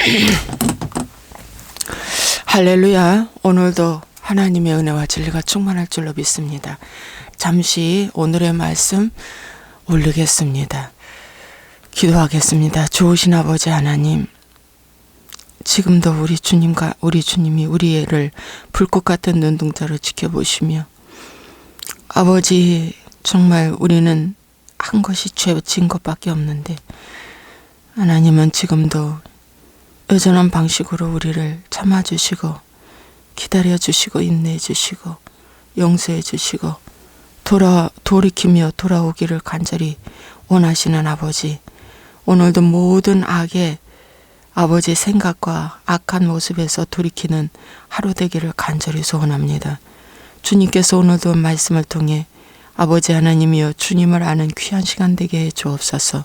할렐루야. 오늘도 하나님의 은혜와 진리가 충만할 줄로 믿습니다. 잠시 오늘의 말씀 올리겠습니다. 기도하겠습니다. 좋으신 아버지 하나님, 지금도 우리 주님과 우리 주님이 우리를 불꽃 같은 눈동자로 지켜보시며 아버지 정말 우리는 한 것이 죄진 것밖에 없는데 하나님은 지금도 여전한 방식으로 우리를 참아주시고 기다려주시고 인내해주시고 용서해주시고 돌아 돌이키며 돌아오기를 간절히 원하시는 아버지 오늘도 모든 악의 아버지 생각과 악한 모습에서 돌이키는 하루 되기를 간절히 소원합니다. 주님께서 오늘도 말씀을 통해 아버지 하나님이여 주님을 아는 귀한 시간 되게 해 주옵소서.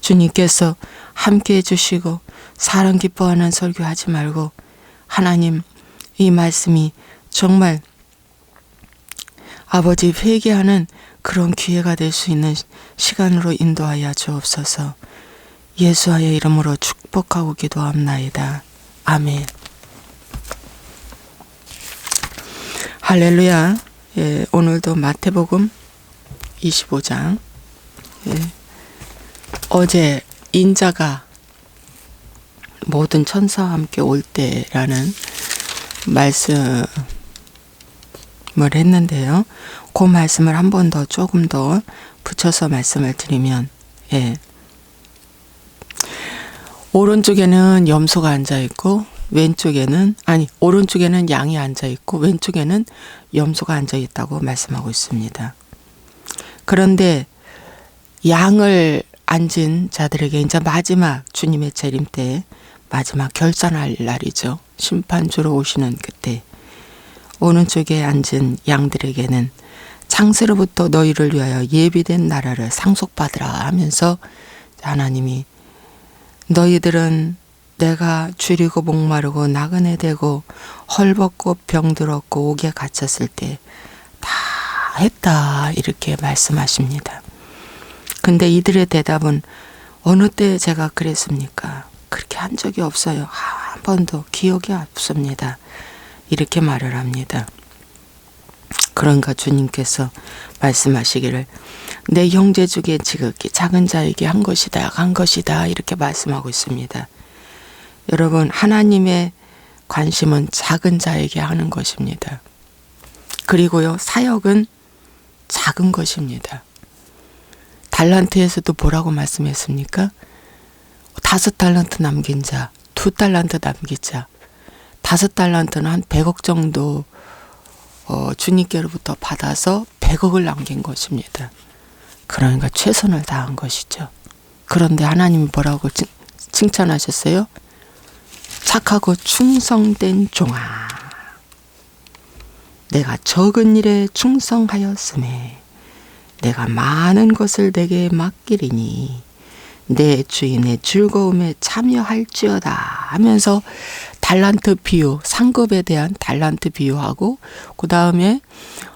주님께서 함께 해주시고 사랑 기뻐하는 설교 하지 말고 하나님 이 말씀이 정말 아버지 회개하는 그런 기회가 될 수 있는 시간으로 인도하여 주옵소서. 예수와의 이름으로 축복하고 기도합나이다. 아멘. 할렐루야. 예, 오늘도 마태복음 25장. 예, 어제 인자가 모든 천사와 함께 올 때라는 말씀을 했는데요. 그 말씀을 한 번 더 조금 더 붙여서 말씀을 드리면, 예. 오른쪽에는 염소가 앉아 있고, 왼쪽에는, 아니, 오른쪽에는 양이 앉아 있고, 왼쪽에는 염소가 앉아 있다고 말씀하고 있습니다. 그런데 양을 앉은 자들에게 이제 마지막 주님의 재림 때 마지막 결산할 날이죠. 심판주로 오시는 그때 오른쪽에 앉은 양들에게는 창세로부터 너희를 위하여 예비된 나라를 상속받으라 하면서 하나님이 너희들은 내가 줄이고 목마르고 나그네 되고 헐벗고 병들었고 옥에 갇혔을 때 다 했다 이렇게 말씀하십니다. 근데 이들의 대답은 어느 때 제가 그랬습니까? 그렇게 한 적이 없어요. 한 번도 기억이 없습니다. 이렇게 말을 합니다. 그런가 주님께서 말씀하시기를 내 형제 중에 지극히 작은 자에게 한 것이다, 한 것이다 이렇게 말씀하고 있습니다. 여러분 하나님의 관심은 작은 자에게 하는 것입니다. 그리고요 사역은 작은 것입니다. 달란트에서도 뭐라고 말씀했습니까? 다섯 달란트 남긴 자, 두 달란트 남긴 자, 다섯 달란트는 한 100억 정도 어, 주님께로부터 받아서 100억을 남긴 것입니다. 그러니까 최선을 다한 것이죠. 그런데 하나님이 뭐라고 칭, 칭찬하셨어요? 착하고 충성된 종아. 내가 적은 일에 충성하였음에 내가 많은 것을 내게 맡기리니 내 주인의 즐거움에 참여할지어다 하면서 달란트 비유, 상급에 대한 달란트 비유하고 그 다음에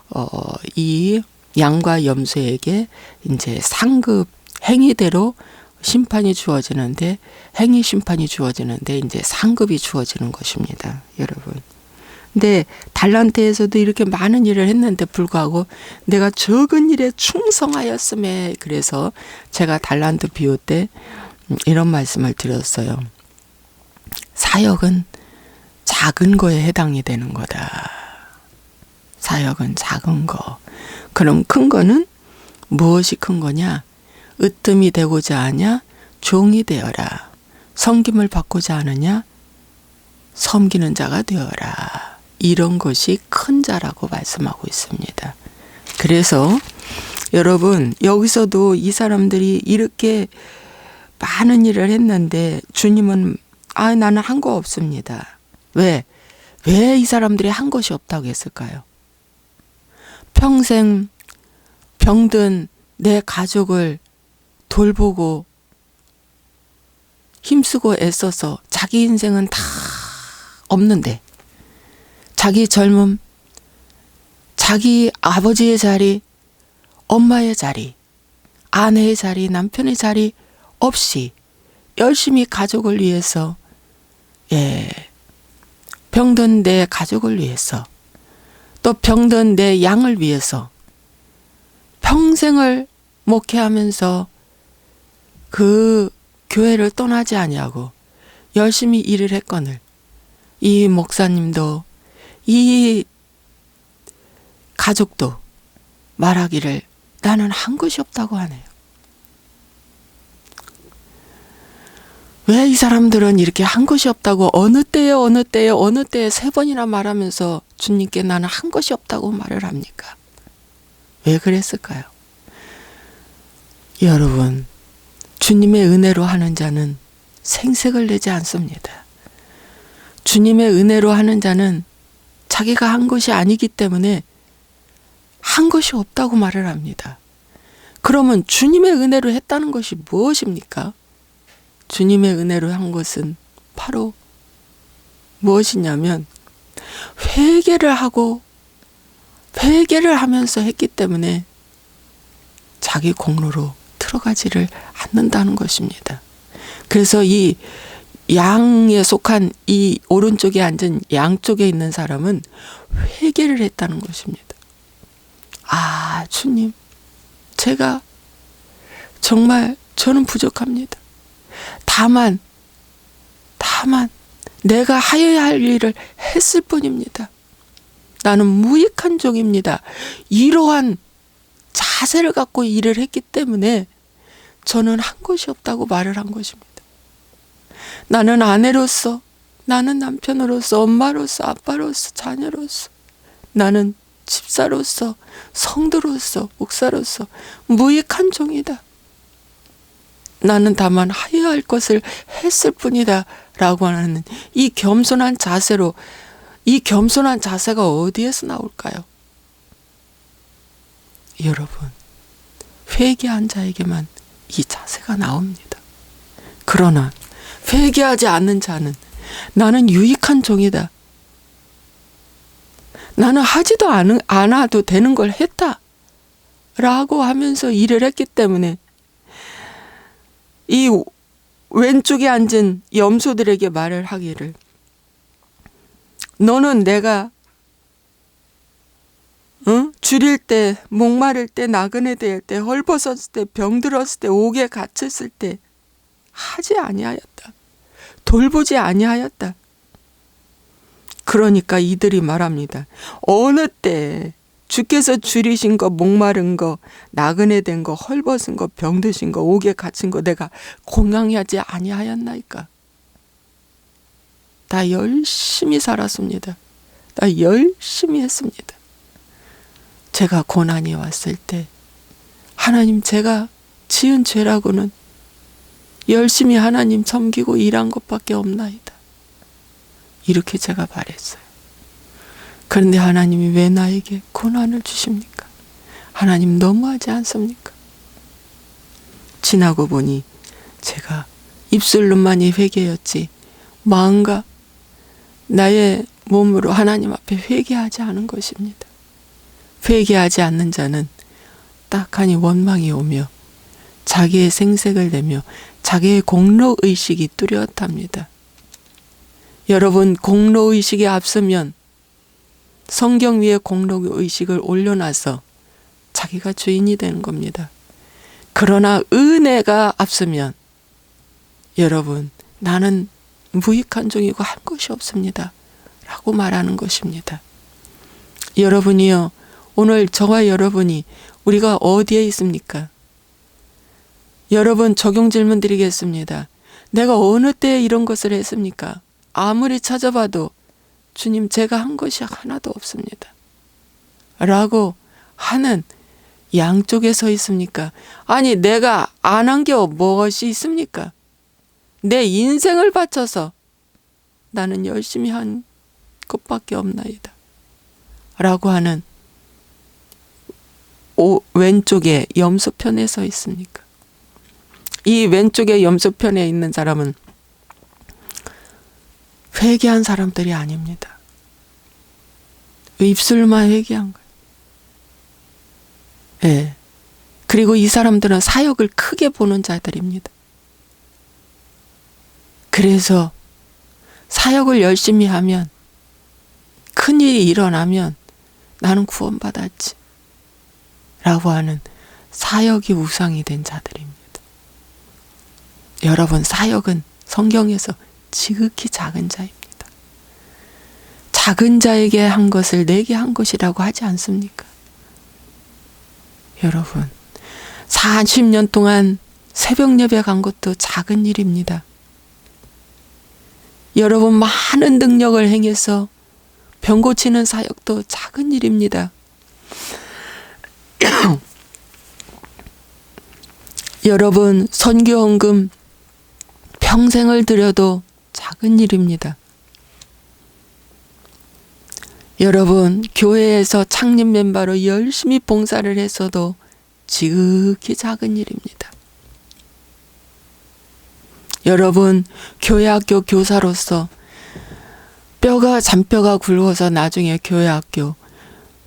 어, 이 양과 염소에게 이제 상급 행위대로 심판이 주어지는데 행위 심판이 주어지는데 이제 상급이 주어지는 것입니다, 여러분. 근데 달란트에서도 이렇게 많은 일을 했는데 불구하고 내가 적은 일에 충성하였음에 그래서 제가 달란트 비유 때 이런 말씀을 드렸어요. 사역은 작은 거에 해당이 되는 거다. 사역은 작은 거. 그럼 큰 거는 무엇이 큰 거냐? 으뜸이 되고자 하냐? 종이 되어라. 섬김을 받고자 하느냐? 섬기는 자가 되어라. 이런 것이 큰 자라고 말씀하고 있습니다. 그래서 여러분 여기서도 이 사람들이 이렇게 많은 일을 했는데 주님은 아 나는 한 거 없습니다. 왜? 왜 이 사람들이 한 것이 없다고 했을까요? 평생 병든 내 가족을 돌보고 힘쓰고 애써서 자기 인생은 다 없는데 자기 젊음, 자기 아버지의 자리, 엄마의 자리, 아내의 자리, 남편의 자리 없이 열심히 가족을 위해서 예, 병든 내 가족을 위해서 또 병든 내 양을 위해서 평생을 목회하면서 그 교회를 떠나지 아니하고 열심히 일을 했거늘 이 목사님도 이 가족도 말하기를 나는 한 것이 없다고 하네요. 왜 이 사람들은 이렇게 한 것이 없다고 어느 때에 어느 때에 어느 때에 세 번이나 말하면서 주님께 나는 한 것이 없다고 말을 합니까? 왜 그랬을까요? 여러분, 주님의 은혜로 하는 자는 생색을 내지 않습니다. 주님의 은혜로 하는 자는 자기가 한 것이 아니기 때문에 한 것이 없다고 말을 합니다. 그러면 주님의 은혜로 했다는 것이 무엇입니까? 주님의 은혜로 한 것은 바로 무엇이냐면 회개를 하고 회개를 하면서 했기 때문에 자기 공로로 들어가지를 않는다는 것입니다. 그래서 이 양에 속한 이 오른쪽에 앉은 양쪽에 있는 사람은 회개를 했다는 것입니다. 아, 주님, 제가 정말 저는 부족합니다. 다만, 다만, 내가 하여야 할 일을 했을 뿐입니다. 나는 무익한 종입니다. 이러한 자세를 갖고 일을 했기 때문에 저는 한 것이 없다고 말을 한 것입니다. 나는 아내로서, 나는 남편으로서, 엄마로서, 아빠로서, 자녀로서, 나는 집사로서, 성도로서, 목사로서 무익한 종이다. 나는 다만 하여야 할 것을 했을 뿐이다. 라고 하는 이 겸손한 자세로, 이 겸손한 자세가 어디에서 나올까요? 여러분, 회개한 자에게만 이 자세가 나옵니다. 그러나 회개하지 않는 자는 나는 유익한 종이다. 나는 하지도 않, 않아도 되는 걸 했다. 라고 하면서 일을 했기 때문에 이 왼쪽에 앉은 염소들에게 말을 하기를 너는 내가 응? 줄일 때, 목마를 때, 나그네 될 때, 헐벗었을 때, 병들었을 때, 옥에 갇혔을 때 하지 아니하였다. 돌보지 아니하였다. 그러니까 이들이 말합니다. 어느 때 주께서 줄이신 거, 목마른 거, 나그네 된 거, 헐벗은 거, 병드신 거, 옥에 갇힌 거 내가 공양하지 아니하였나이까. 다 열심히 살았습니다. 다 열심히 했습니다. 제가 고난이 왔을 때 하나님 제가 지은 죄라고는 열심히 하나님 섬기고 일한 것밖에 없나이다. 이렇게 제가 말했어요. 그런데 하나님이 왜 나에게 고난을 주십니까? 하나님 너무하지 않습니까? 지나고 보니 제가 입술로만이 회개였지 마음과 나의 몸으로 하나님 앞에 회개하지 않은 것입니다. 회개하지 않는 자는 딱하니 원망이 오며 자기의 생색을 내며 자기의 공로 의식이 뚜렷합니다. 여러분 공로 의식에 앞서면 성경 위에 공로 의식을 올려놔서 자기가 주인이 되는 겁니다. 그러나 은혜가 앞서면 여러분 나는 무익한 종이고 한 것이 없습니다. 라고 말하는 것입니다. 여러분이요 오늘 저와 여러분이 우리가 어디에 있습니까? 여러분 적용 질문 드리겠습니다. 내가 어느 때에 이런 것을 했습니까? 아무리 찾아봐도 주님 제가 한 것이 하나도 없습니다. 라고 하는 양쪽에 서 있습니까? 아니 내가 안 한 게 무엇이 있습니까? 내 인생을 바쳐서 나는 열심히 한 것밖에 없나이다. 라고 하는 오, 왼쪽에 염소편에 서 있습니까? 이 왼쪽에 염소편에 있는 사람은 회개한 사람들이 아닙니다. 입술만 회개한 거예요. 예. 네. 그리고 이 사람들은 사역을 크게 보는 자들입니다. 그래서 사역을 열심히 하면 큰 일이 일어나면 나는 구원받았지. 라고 하는 사역이 우상이 된 자들입니다. 여러분, 사역은 성경에서 지극히 작은 자입니다. 작은 자에게 한 것을 내게 한 것이라고 하지 않습니까? 여러분, 40년 동안 새벽 예배 간 것도 작은 일입니다. 여러분, 많은 능력을 행해서 병 고치는 사역도 작은 일입니다. 여러분, 선교 헌금 평생을 들여도 작은 일입니다. 여러분, 교회에서 창립 멤버로 열심히 봉사를 했어도 지극히 작은 일입니다. 여러분, 교회 학교 교사로서 뼈가 잔뼈가 굵어서 나중에 교회 학교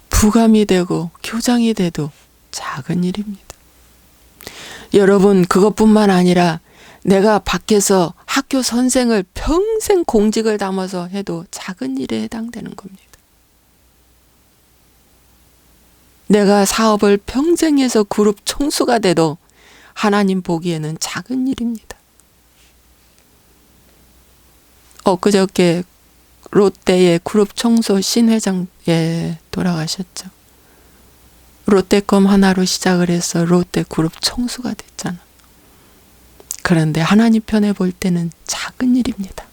부감이 되고 교장이 돼도 작은 일입니다. 여러분, 그것뿐만 아니라 내가 밖에서 학교 선생을 평생 공직을 담아서 해도 작은 일에 해당되는 겁니다. 내가 사업을 평생 해서 그룹 총수가 돼도 하나님 보기에는 작은 일입니다. 엊그저께 롯데의 그룹 청소 신 회장 예 돌아가셨죠. 롯데껌 하나로 시작을 해서 롯데 그룹 청수가 됐잖아. 그런데 하나님 편에 볼 때는 작은 일입니다.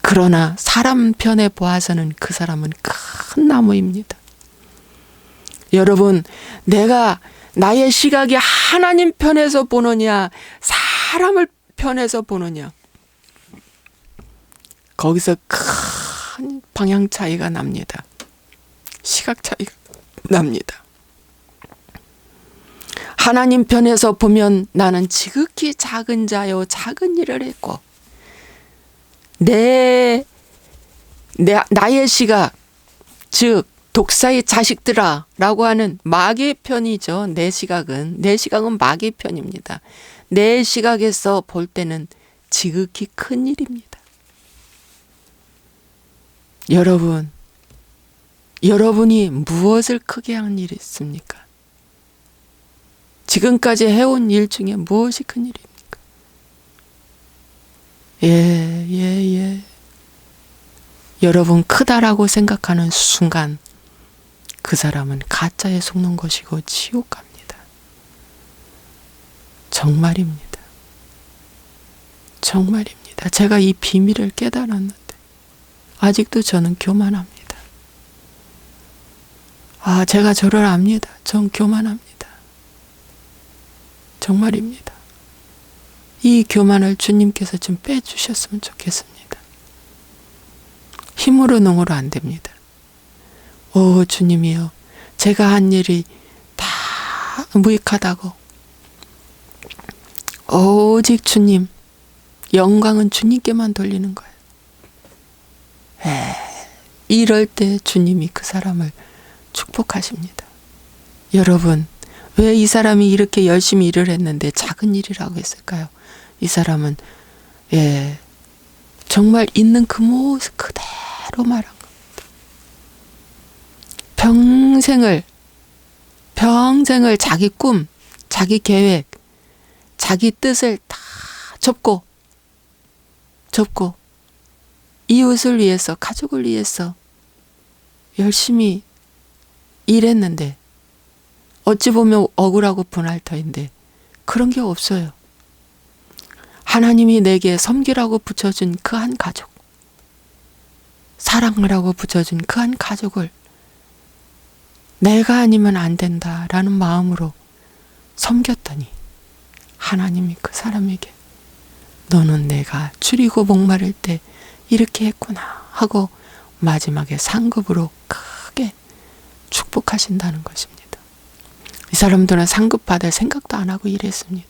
그러나 사람 편에 보아서는 그 사람은 큰 나무입니다. 여러분, 내가 나의 시각이 하나님 편에서 보느냐, 사람을 편에서 보느냐. 거기서 큰 방향 차이가 납니다. 시각 차이가 납니다. 하나님 편에서 보면 나는 지극히 작은 자요, 작은 일을 했고, 내, 내, 나의 시각, 즉, 독사의 자식들아 라고 하는 마귀의 편이죠. 내 시각은. 내 시각은 마귀의 편입니다. 내 시각에서 볼 때는 지극히 큰 일입니다. 여러분, 여러분이 무엇을 크게 한 일이 있습니까? 지금까지 해온 일 중에 무엇이 큰 일입니까? 예, 예, 예. 여러분 크다라고 생각하는 순간 그 사람은 가짜에 속는 것이고 지옥 갑니다. 정말입니다. 정말입니다. 제가 이 비밀을 깨달았는데 아직도 저는 교만합니다. 아, 제가 저를 압니다. 전 교만합니다. 정말입니다. 이 교만을 주님께서 좀 빼주셨으면 좋겠습니다. 힘으로 능으로 안 됩니다. 오, 주님이여, 제가 한 일이 다 무익하다고. 오직 주님, 영광은 주님께만 돌리는 거예요. 에, 이럴 때 주님이 그 사람을 축복하십니다. 여러분, 왜 이 사람이 이렇게 열심히 일을 했는데 작은 일이라고 했을까요? 이 사람은, 예, 정말 있는 그 모습 그대로 말한 겁니다. 평생을, 평생을 자기 꿈, 자기 계획, 자기 뜻을 다 접고, 접고, 이웃을 위해서, 가족을 위해서 열심히 일했는데, 어찌 보면 억울하고 분할 터인데, 그런 게 없어요. 하나님이 내게 섬기라고 붙여준 그 한 가족, 사랑하라고 붙여준 그 한 가족을 내가 아니면 안 된다라는 마음으로 섬겼더니 하나님이 그 사람에게 너는 내가 줄이고 목마를 때 이렇게 했구나 하고 마지막에 상급으로 크게 축복하신다는 것입니다. 이 사람들은 상급 받을 생각도 안 하고 일했습니다.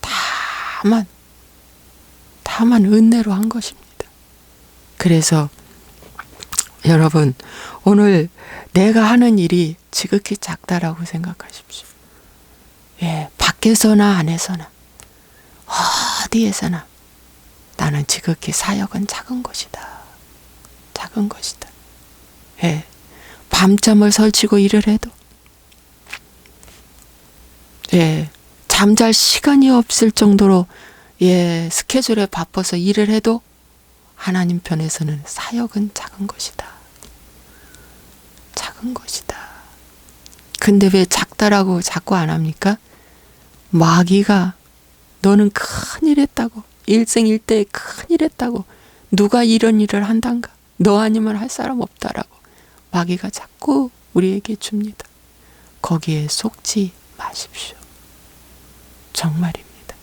다만 다만 은혜로 한 것입니다. 그래서 여러분 오늘 내가 하는 일이 지극히 작다라고 생각하십시오. 예, 밖에서나 안에서나 어디에서나 나는 지극히 사역은 작은 것이다. 작은 것이다. 예. 밤잠을 설치고 일을 해도 예. 잠잘 시간이 없을 정도로 예, 스케줄에 바빠서 일을 해도 하나님 편에서는 사역은 작은 것이다. 작은 것이다. 근데 왜 작다라고 자꾸 안 합니까? 마귀가 너는 큰일 했다고. 일생일대에 큰일 했다고. 누가 이런 일을 한단가? 너 아니면 할 사람 없다라고. 마귀가 자꾸 우리에게 줍니다. 거기에 속지 마십시오. 정말입니다.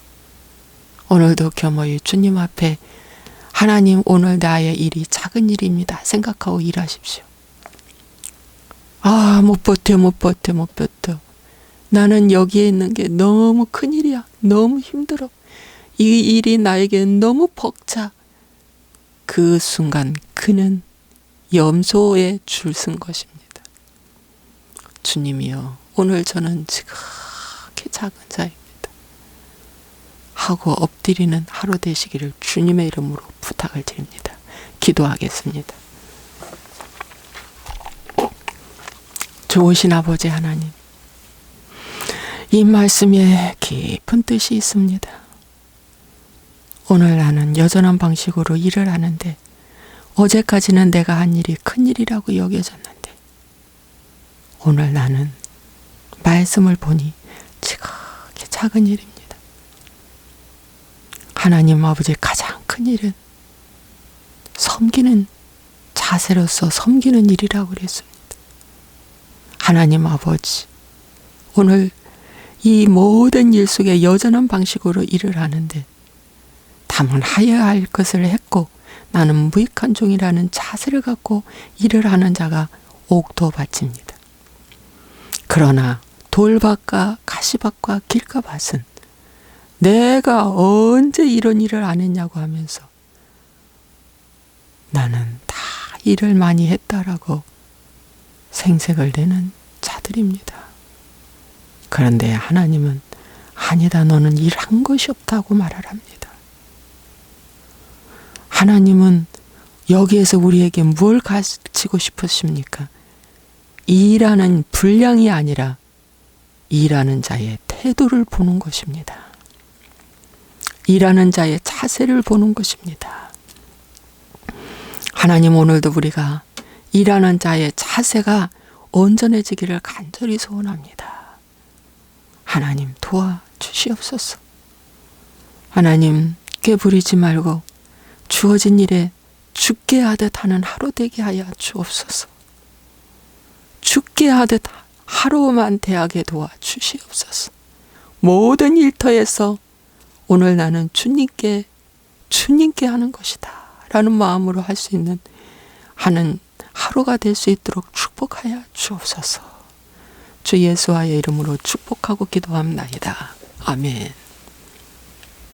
오늘도 겸허히 주님 앞에 하나님 오늘 나의 일이 작은 일입니다. 생각하고 일하십시오. 아, 못 버텨, 못 버텨, 못 버텨. 나는 여기에 있는 게 너무 큰 일이야. 너무 힘들어. 이 일이 나에게 너무 벅차. 그 순간 그는 염소에 줄 쓴 것입니다. 주님이여, 오늘 저는 지극히 작은 자입니다. 하고 엎드리는 하루 되시기를 주님의 이름으로 부탁을 드립니다. 기도하겠습니다. 좋으신 아버지 하나님, 이 말씀에 깊은 뜻이 있습니다. 오늘 나는 여전한 방식으로 일을 하는데 어제까지는 내가 한 일이 큰 일이라고 여겨졌는데 오늘 나는 말씀을 보니 지극히 작은 일입니다. 하나님 아버지 가장 큰 일은 섬기는 자세로서 섬기는 일이라고 그랬습니다. 하나님 아버지, 오늘 이 모든 일 속에 여전한 방식으로 일을 하는데 다만 하여야 할 것을 했고 나는 무익한 종이라는 자세를 갖고 일을 하는 자가 옥도 바칩니다. 그러나 돌밭과 가시밭과 길가밭은 내가 언제 이런 일을 안 했냐고 하면서 나는 다 일을 많이 했다라고 생색을 내는 자들입니다. 그런데 하나님은 아니다 너는 일한 것이 없다고 말을 합니다. 하나님은 여기에서 우리에게 뭘 가르치고 싶으십니까? 일하는 분량이 아니라 일하는 자의 태도를 보는 것입니다. 일하는 자의 자세를 보는 것입니다. 하나님 오늘도 우리가 일하는 자의 자세가 온전해지기를 간절히 소원합니다. 하나님 도와 주시옵소서. 하나님 깨부리지 말고 주어진 일에 죽게 하듯 하는 하루 되게 하여 주옵소서. 죽게 하듯 하루만 대하게 도와 주시옵소서. 모든 일터에서 오늘 나는 주님께 주님께 하는 것이다. 라는 마음으로 할 수 있는 하는 하루가 될 수 있도록 축복하여 주옵소서. 주 예수와의 이름으로 축복하고 기도합니다. 아멘.